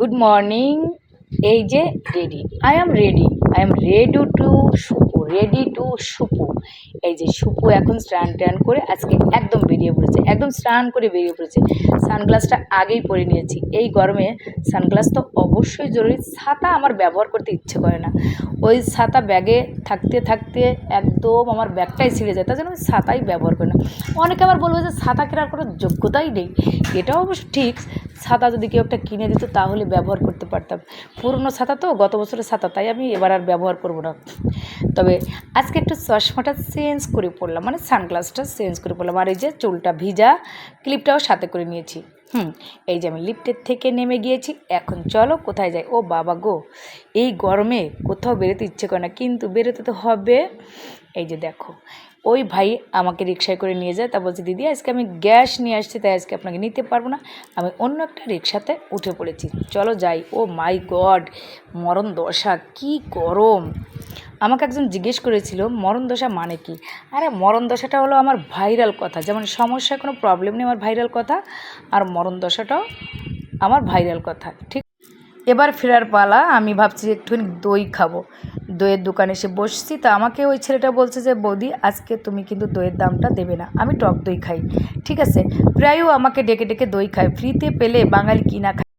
Good morning এই যে ready I am ready I am ready to Supu ready to Supu এই যে সুপু এখন স্নান টান করে আজকে একদম বেরিয়ে পড়েছে, একদম স্নান করে বেরিয়ে পড়েছে। সানগ্লাসটা আগেই পরে নিয়েছি। এই গরমে সানগ্লাস তো অবশ্যই জরুরি, ছাতা আমার ব্যবহার করতে ইচ্ছে করে না। ওই ছাতা ব্যাগে থাকতে থাকতে একদম আমার ব্যাগটাই ছিঁড়ে যায়, তার জন্য আমি ছাতাই ব্যবহার করি না। অনেকে আবার বলব যে ছাতা কেনার কোনো যোগ্যতাই নেই। এটাও অবশ্য ঠিক ছাতা যদি কেউ একটা কিনে দিত, তাহলে ব্যবহার করতে পারতাম। পুরনো ছাতা তো, গত বছরের ছাতা, তাই আমি এবার আর ব্যবহার করব না। তবে আজকে একটু চশমাটা চেঞ্জ করে পড়লাম মানে সানগ্লাসটা চেঞ্জ করে পড়লাম আর এই যে চুলটা ভিজা, ক্লিপটাও সাথে করে নিয়েছি। হুম, এই যে আমি লিফটের থেকে নেমে গিয়েছি। এখন চলো কোথায় যাই? ও বাবা গো, এই গরমে কোথাও বেরোতে ইচ্ছে করে না, কিন্তু বেরোতে তো হবে। এই যে দেখো ওই ভাই আমাকে রিক্সায় করে নিয়ে যায়। তা বলছে, দিদি, আজকে আমি গ্যাস নিয়ে আসছি, তাই আজকে আপনাকে নিতে পারব না। আমি অন্য একটা রিক্সাতে উঠে পড়েছি। চলো যাই। ও মাই গড, মরণ দশা, কি গরম। আমাকে একজন জিজ্ঞেস করেছিল, মরণ দশা মানে কি? আরে, মরণ দশাটা হলো আমার ভাইরাল কথা। যেমন সমস্যায় কোনো প্রবলেম নেই, আমার ভাইরাল কথা। আর মরণ দশাটাও আমার ভাইরাল কথা। ঠিক এবার ফেরার পালা, আমি ভাবছি একটুখানি দই খাব। দইয়ের দোকানে এসে বসছি, তা আমাকে ওই ছেলেটা বলছে যে, বৌদি, আজকে তুমি কিন্তু দইয়ের দামটা দেবে না, আমি টক দই খাই। ঠিক আছে প্রায়ও আমাকে ডেকে ডেকে দই খায়। ফ্রিতে পেলে বাঙালি কিনা খায়?